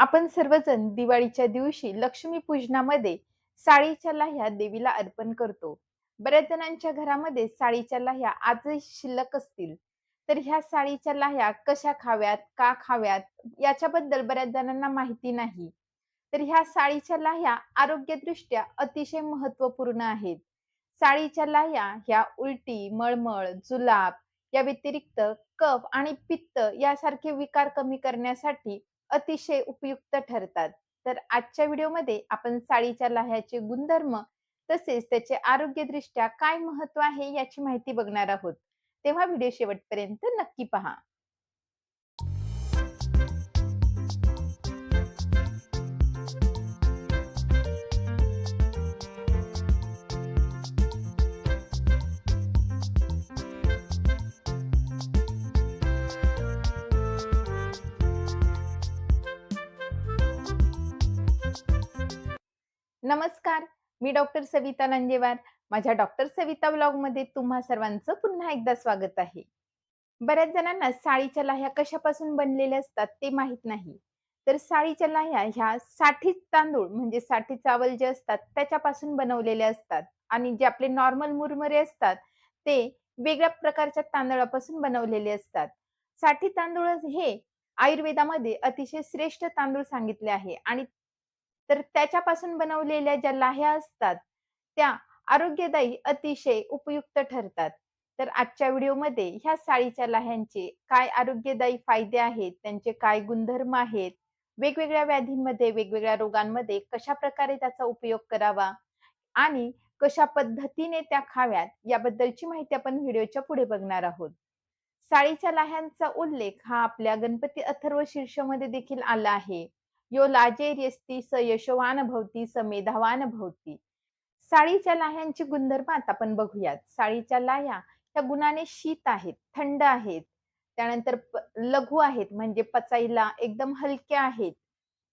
आपण सर्वजण दिवाळीच्या दिवशी लक्ष्मी पूजनामध्ये साळीच्या लाह्या देवीला अर्पण करतो. बऱ्याच जणांच्या घरामध्ये साळीच्या लाह्या आजही शिल्लक असतील. तर ह्या साळीच्या लाह्या कशा खाव्यात, का खाव्यात याच्याबद्दल बऱ्याच जणांना माहिती नाही. तर ह्या साळीच्या लाह्या आरोग्यदृष्ट्या अतिशय महत्त्वपूर्ण आहेत. साळीच्या लाह्या ह्या उलटी, मळमळ, जुलाब या व्यतिरिक्त कफ आणि पित्त यासारखे विकार कमी करण्यासाठी अतिशय उपयुक्त ठरतात. तर आजच्या व्हिडिओमध्ये आपण साडीच्या लाह्याचे गुणधर्म तसेच त्याचे आरोग्यदृष्ट्या काय महत्त्व आहे याची माहिती बघणार आहोत. तेव्हा व्हिडिओ शेवटपर्यंत नक्की पहा. नमस्कार, मी डॉक्टर सविता नंजेवार. माझ्या डॉक्टर सविता ब्लॉगमध्ये तुम्हा सर्वांचं पुन्हा एकदा स्वागत आहे. बऱ्याच जणांना साळीच्या लाह्या कशापासून बनलेल्या असतात ते माहीत नाही. तर साळीच्या लाह्या ह्या साठी तांदूळ म्हणजे साठी चावल जे असतात त्याच्यापासून बनवलेले असतात आणि जे आपले नॉर्मल मुरमुरे असतात ते वेगळ्या प्रकारच्या तांदळापासून बनवलेले असतात. साठी तांदूळ हे आयुर्वेदामध्ये अतिशय श्रेष्ठ तांदूळ सांगितले आहे आणि तर त्याच्यापासून बनवलेल्या ज्या लाह्या असतात, त्या आरोग्यदायी अतिशय उपयुक्त ठरतात. तर आजच्या व्हिडिओमध्ये ह्या साळीच्या लाह्यांचे काय आरोग्यदायी फायदे आहेत, त्यांचे काय गुणधर्म आहेत, वेगवेगळ्या व्याधींमध्ये, वेगवेगळ्या रोगांमध्ये कशा प्रकारे त्याचा उपयोग करावा आणि कशा पद्धतीने त्या खाव्यात, याबद्दलची माहिती आपण व्हिडिओच्या पुढे बघणार आहोत. साळीच्या लाह्यांचा उल्लेख हा आपल्या गणपती अथर्व शीर्षमध्ये देखील आला आहे. यो लाजेर्यस्ती स यशोवान भवती स मेधावान भवती. साळीच्या लाह्यांची गुणधर्म आता आपण बघूयात. साळीच्या लाह्या ह्या गुणाने शीत आहेत, थंड आहेत. त्यानंतर लघु आहेत म्हणजे पचायला एकदम हलक्या आहेत.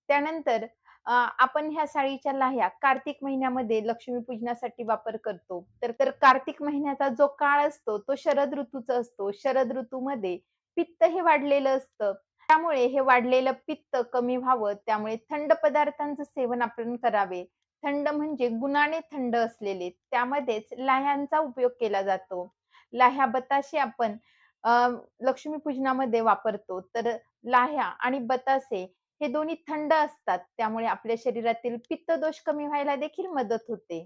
त्यानंतर आपण ह्या साळीच्या लाह्या कार्तिक महिन्यामध्ये लक्ष्मी पूजनासाठी वापर करतो. तर तर कार्तिक महिन्याचा जो काळ असतो तो शरद ऋतूचा असतो. शरद ऋतूमध्ये पित्त हे वाढलेलं असतं. त्यामुळे हे वाढलेलं पित्त कमी व्हावं, त्यामुळे थंड पदार्थांचं सेवन आपण करावे. थंड म्हणजे गुणाने थंड असलेले, त्यामध्येच लाह्यांचा उपयोग केला जातो. लाह्या बताशे आपण लक्ष्मी लक्ष्मीपूजनामध्ये वापरतो. तर लाह्या आणि बतासे हे दोन्ही थंड असतात, त्यामुळे आपल्या शरीरातील पित्त दोष कमी व्हायला देखील मदत होते.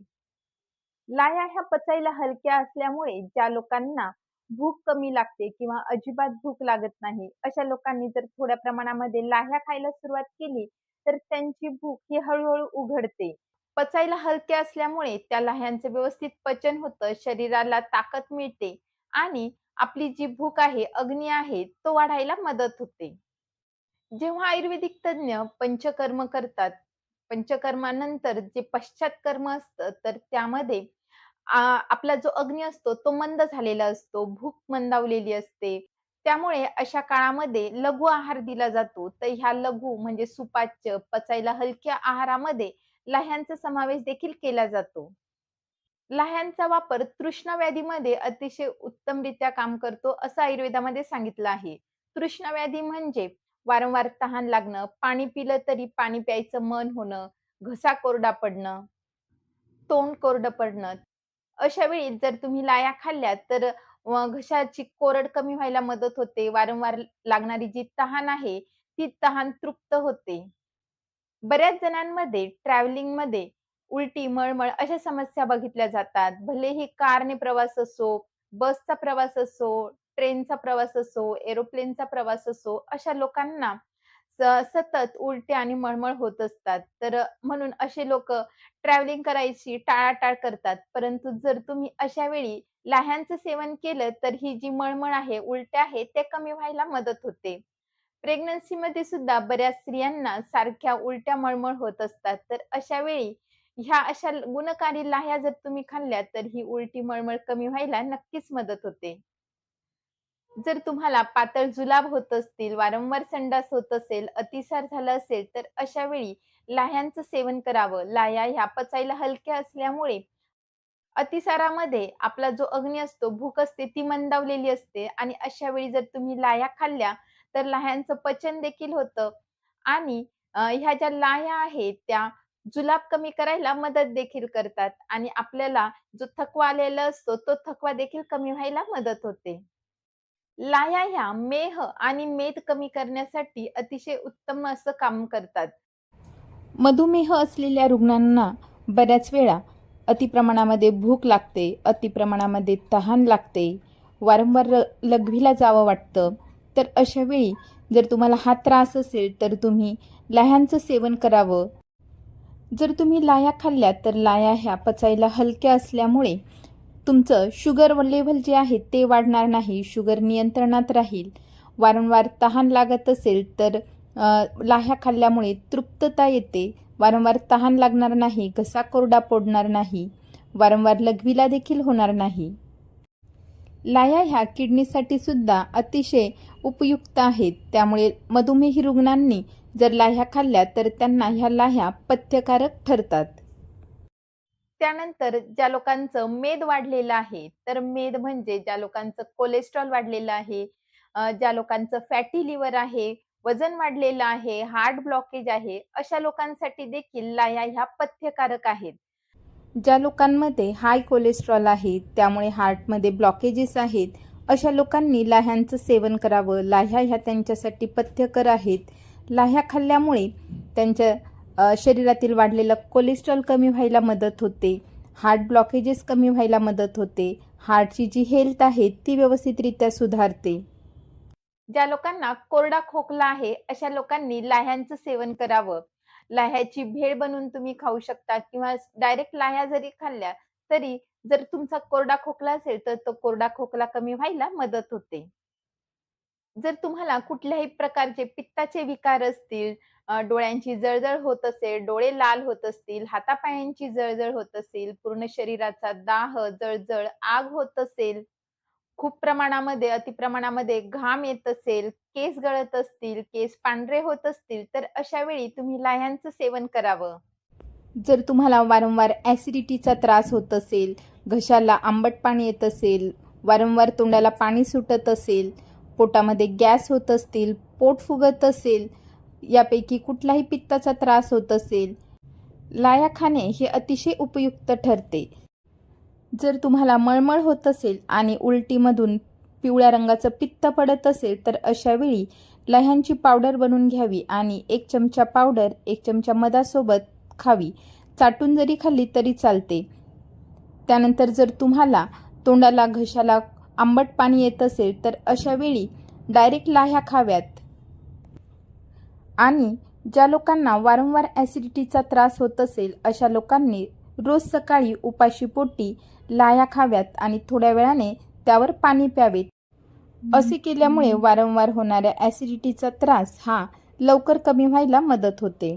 लाह्या ह्या पचायला हलक्या असल्यामुळे ज्या लोकांना भूक कमी लागते किंवा अजिबात भूक लागत नाही, अशा लोकांनी जर थोड्या प्रमाणामध्ये लाह्या खायला सुरुवात केली, तर त्यांची भूक ही हळूहळू उघडते. पचायला हलके असल्यामुळे त्या लाह्यांचं व्यवस्थित पचन होतं, शरीराला ताकद मिळते आणि आपली जी भूक आहे, अग्नी आहे, तो वाढायला मदत होते. जेव्हा आयुर्वेदिक तज्ञ पंचकर्म करतात, पंचकर्मानंतर जे पश्चात कर्म असतं, तर त्यामध्ये आ, आपला जो अग्नी असतो तो मंद झालेला असतो, भूक मंदावलेली असते. त्यामुळे अशा काळामध्ये लघु आहार दिला जातो. तर ह्या लघु म्हणजे सुपाच्य, पचायला हलक्या आहारामध्ये लाह्यांचा समावेश देखील केला जातो. लाह्यांचा वापर तृष्णा व्याधीमध्ये अतिशय उत्तमरित्या काम करतो, असं आयुर्वेदामध्ये सांगितलं आहे. तृष्णा व्याधी म्हणजे वारंवार तहान लागणं, पाणी पिलं तरी पाणी प्यायचं मन होणं, घसा कोरडा पडणं, तोंड कोरडं पडणं. अशा वेळी जर तुम्ही लाया खाल्ल्या तर घशाची कोरड कमी व्हायला मदत होते. वारंवार लागणारी जी तहान आहे, ती तहान तृप्त होते. बऱ्याच जणांमध्ये ट्रॅव्हलिंगमध्ये उलटी, मळमळ अशा समस्या बघितल्या जातात. भलेही कारने प्रवास असो, बसचा प्रवास असो, ट्रेनचा प्रवास असो, एरोप्लेनचा प्रवास असो, अशा लोकांना सतत उलट्या आणि मळमळ होत असतात. तर म्हणून असे लोक ट्रॅव्हलिंग करायची टाळाटाळ करतात. परंतु जर तुम्ही अशा वेळी लाह्यांचं सेवन केलं, तर ही जी मळमळ आहे, उलट्या आहे ते कमी व्हायला मदत होते. प्रेग्नन्सीमध्ये सुद्धा बऱ्याच स्त्रियांना सारख्या उलट्या, मळमळ होत असतात. तर अशा वेळी ह्या अशा गुणकारी लाह्या जर तुम्ही खाल्ल्या, तर ही उलटी, मळमळ कमी व्हायला नक्कीच मदत होते. जर तुम्हाला पातळ जुलाब होत असतील, वारंवार संडास होत असेल, अतिसार झाला असेल, तर अशा वेळी लाह्यांचं सेवन करावं. लाह्या ह्या पचायला हलक्या असल्यामुळे अतिसारामध्ये आपला जो अग्नी असतो, भूक असते ती मंदावलेली असते आणि अशा वेळी जर तुम्ही लाह्या खाल्ल्या, तर लाह्यांचं पचन देखील होतं आणि ह्या ज्या लाह्या आहेत त्या जुलाब कमी करायला मदत देखील करतात आणि आपल्याला जो थकवा आलेला असतो तो थकवा देखील कमी व्हायला मदत होते. लाया ह्या मेह आणि मेद कमी करण्यासाठी अतिशय उत्तम असं काम करतात. मधुमेह असलेल्या रुग्णांना बऱ्याच वेळा अतिप्रमाणामध्ये भूक लागते, अतिप्रमाणामध्ये तहान लागते, वारंवार लघवीला जावं वाटतं. तर अशा वेळी जर तुम्हाला हा त्रास असेल तर तुम्ही लाह्यांचं सेवन करावं. जर तुम्ही लाया खाल्ल्या तर लाया ह्या पचायला हलक्या असल्यामुळे तुमचं शुगर लेव्हल जे आहे ते वाढणार नाही, शुगर नियंत्रणात राहील. वारंवार तहान लागत असेल तर लाह्या खाल्ल्यामुळे तृप्तता येते, वारंवार तहान लागणार नाही, घसा कोरडा पडणार नाही, वारंवार लघवीला देखील होणार नाही. लाह्या ह्या किडनीसाठी सुद्धा अतिशय उपयुक्त आहेत. त्यामुळे मधुमेही रुग्णांनी जर लाह्या खाल्ल्या तर त्यांना ह्या लाह्या पथ्यकारक ठरतात. त्यानंतर ज्या लोकांचं मेद वाढलेलं आहे, तर मेद म्हणजे ज्या लोकांचं कोलेस्ट्रॉल वाढलेलं आहे, ज्या लोकांचं फॅटी लिव्हर आहे, वजन वाढलेलं आहे, हार्ट ब्लॉकेज आहे, अशा लोकांसाठी देखील लाह्या ह्या पथ्यकारक आहेत. ज्या लोकांमध्ये हाय कोलेस्ट्रॉल आहे, त्यामुळे हार्टमध्ये ब्लॉकेजेस आहेत, अशा लोकांनी लाह्यांचं सेवन करावं. लाह्या ह्या त्यांच्यासाठी पथ्यकर आहेत. लाह्या खाल्ल्यामुळे त्यांच्या शरीरातील वाढलेलं कोलेस्ट्रॉल कमी व्हायला मदत होते, हार्ट ब्लॉकेजेस कमी व्हायला मदत होते, हार्टची जी हेल्थ आहे ती व्यवस्थितरित्या सुधारते. ज्या लोकांना कोरडा खोकला आहे, अशा लोकांनी लाह्यांचं सेवन करावं. लाह्याची भेळ बनवून तुम्ही खाऊ शकता किंवा डायरेक्ट लाह्या जरी खाल्ल्या, तरी जर तुमचा कोरडा खोकला असेल, तर तो कोरडा खोकला कमी व्हायला मदत होते. जर तुम्हाला कुठल्याही प्रकारचे पित्ताचे विकार असतील, डोळ्यांची जळजळ होत असेल, डोळे लाल होत असतील, हातापायांची जळजळ होत असेल, पूर्ण शरीराचा दाह, जळजळ, आग होत असेल, खूप प्रमाणामध्ये, अतिप्रमाणामध्ये घाम येत असेल, केस गळत असतील, केस पांढरे होत असतील, तर अशा वेळी तुम्ही लाह्यांचं सेवन करावं. जर तुम्हाला वारंवार ॲसिडिटीचा त्रास होत असेल, घशाला आंबट पाणी येत असेल, वारंवार तोंडाला पाणी सुटत असेल, पोटामध्ये गॅस होत असतील, पोट फुगत असेल, यापैकी कुठलाही पित्ताचा त्रास होत असेल, लाह्या खाणे हे अतिशय उपयुक्त ठरते. जर तुम्हाला मळमळ होत असेल आणि उलटीमधून पिवळ्या रंगाचं पित्त पडत असेल, तर अशा वेळी लह्यांची पावडर बनवून घ्यावी आणि एक चमचा पावडर एक चमचा मधासोबत खावी. चाटून जरी खाल्ली तरी चालते. त्यानंतर जर तुम्हाला तोंडाला, घशाला आंबट पाणी येत असेल, तर अशा वेळी डायरेक्ट लाह्या खाव्यात. आणि ज्या लोकांना वारंवार ॲसिडिटीचा त्रास होत असेल, अशा लोकांनी रोज सकाळी उपाशीपोटी लाह्या खाव्यात आणि थोड्या वेळाने त्यावर पाणी प्यावे. असे केल्यामुळे वारंवार होणाऱ्या ॲसिडिटीचा त्रास हा लवकर कमी व्हायला मदत होते.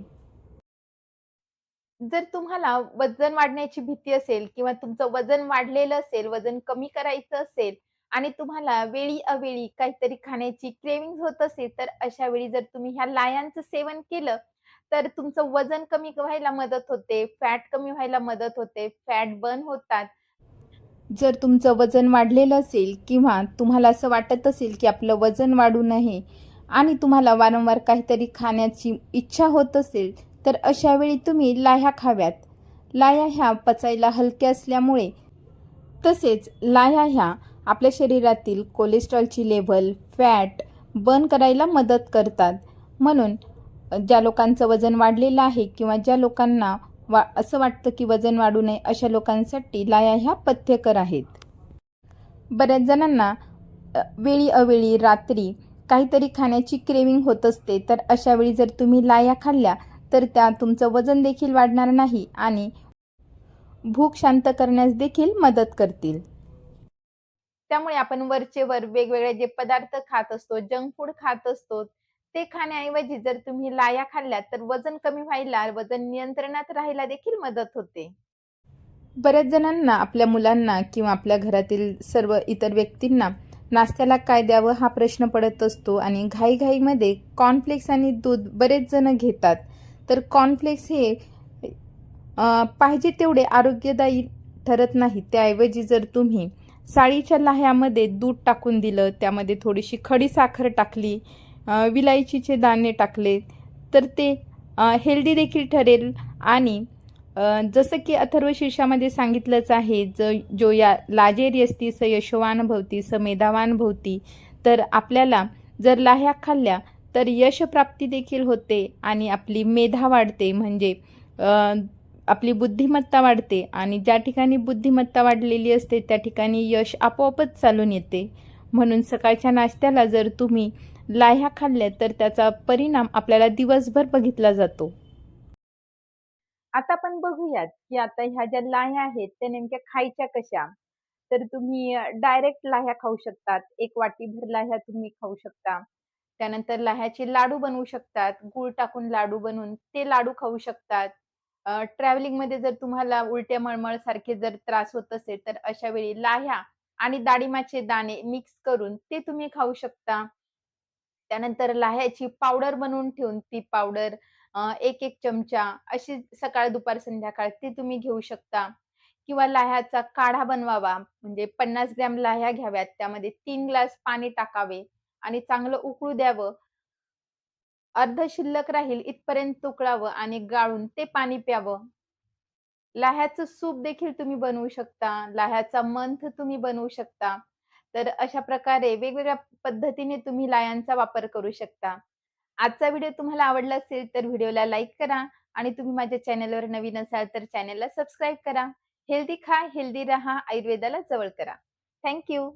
जर तुम्हाला वजन वाढण्याची भीती असेल किंवा तुमचं वजन वाढलेलं असेल, वजन कमी करायचं असेल आणि तुम्हाला वेळी-अवेळी काहीतरी खाण्याची क्रेविंग होत असेल, तर अशा वेळी जर तुम्ही ह्या लायांचं सेवन केलं, तर तुमचं वजन कमी व्हायला मदत होते, फॅट कमी व्हायला मदत होते, फॅट बर्न होतात. जर तुमचं वजन वाढलेलं असेल किंवा तुम्हाला असं वाटत असेल, की आपलं वजन वाढू नये आणि तुम्हाला वारंवार काहीतरी खाण्याची इच्छा होत असेल, तर अशा वेळी तुम्ही लाह्या खाव्यात. लाह्या ह्या पचायला हलक्या असल्यामुळे तसेच लाह्या ह्या आपल्या शरीरातील कोलेस्ट्रॉलची लेव्हल, फॅट बर्न करायला मदत करतात. म्हणून ज्या लोकांचं वजन वाढलेलं आहे किंवा ज्या लोकांना वा असं वाटतं, की वजन वाढू नये, अशा लोकांसाठी लाया ह्या पथ्यकर आहेत. बऱ्याच जणांना वेळी-अवेळी रात्री काहीतरी खाण्याची क्रेविंग होत असते, तर अशा वेळी जर तुम्ही लाया खाल्ल्या, तर त्या तुमचं वजन देखील वाढणार नाही आणि भूक शांत करण्यास देखील मदत करतील. त्यामुळे आपण वरचे वर वेगवेगळे जे पदार्थ खात असतो, जंक फूड खात असतो, ते खाण्याऐवजी जर तुम्ही लाया खाल्ल्या, तर वजन कमी व्हायला, वजन नियंत्रणात राहायला देखील मदत होते. बऱ्याच जणांना आपल्या मुलांना किंवा आपल्या घरातील सर्व इतर व्यक्तींना नाश्त्याला काय द्यावं हा प्रश्न पडत असतो आणि घाईघाईमध्ये कॉर्नफ्लेक्स आणि दूध बरेच जण घेतात. तर कॉर्नफ्लेक्स हे पाहिजे तेवढे आरोग्यदायी ठरत नाही. त्याऐवजी जर तुम्ही साळीच्या लाह्यामध्ये दूध टाकून दिलं, त्यामध्ये थोडीशी खडी साखर टाकली, विलायचीचे दाणे टाकले, तर ते हेल्दी देखील ठरेल आणि जसं की अथर्व शीर्षामध्ये सांगितलंच आहे ज जो या लाजेरी असती स यशवान भवती स मेधावान भवती तर आपल्याला जर लाह्या खाल्ल्या तर यशप्राप्ती देखील होते आणि आपली मेधा वाढते. म्हणजे आपली बुद्धिमत्ता वाढते आणि ज्या ठिकाणी बुद्धिमत्ता वाढलेली असते त्या ठिकाणी यश आपोआपच चालून येते म्हणून सकाळच्या नाश्त्याला जर तुम्ही लाह्या खाल्ल्या तर त्याचा परिणाम आपल्याला दिवसभर बघितला जातो आता आपण बघूयात, की आता ह्या ज्या लाह्या आहेत त्या नेमक्या खायच्या कशा? तर तुम्ही डायरेक्ट लाह्या खाऊ शकतात. एक वाटीभर लाह्या तुम्ही खाऊ शकता. त्यानंतर लाह्याचे लाडू बनवू शकतात. गूळ टाकून लाडू बनवून ते लाडू खाऊ शकतात. ट्रॅव्हलिंगमध्ये जर तुम्हाला उलट्या मळमळ सारखे जर त्रास होत असेल, तर अशा वेळी लाह्या आणि डाळिंबाचे दाणे मिक्स करून ते तुम्ही खाऊ शकता. त्यानंतर लाह्याची पावडर बनवून ठेवून ती पावडर एक एक चमचा अशी सकाळ, दुपार, संध्याकाळ ती तुम्ही घेऊ शकता किंवा लाह्याचा काढा बनवावा. म्हणजे 50 ग्रॅम लाह्या घ्याव्यात. त्यामध्ये तीन ग्लास पाणी टाकावे आणि चांगलं उकळू द्यावं. अर्ध शिल्लक राहील इथपर्यंत तुकडावं आणि गाळून ते पाणी प्यावं. लाह्याचं सूप देखील तुम्ही बनवू शकता. लाह्याचा मंथ तुम्ही बनवू शकता. तर अशा प्रकारे वेगवेगळ्या पद्धतीने तुम्ही लाह्यांचा वापर करू शकता. आजचा व्हिडिओ तुम्हाला आवडला असेल तर व्हिडिओला लाईक करा आणि तुम्ही माझ्या चॅनलवर नवीन असाल तर चॅनलला सबस्क्राईब करा. हेल्दी खा, हेल्दी राहा, आयुर्वेदाला जवळ करा. Thank you.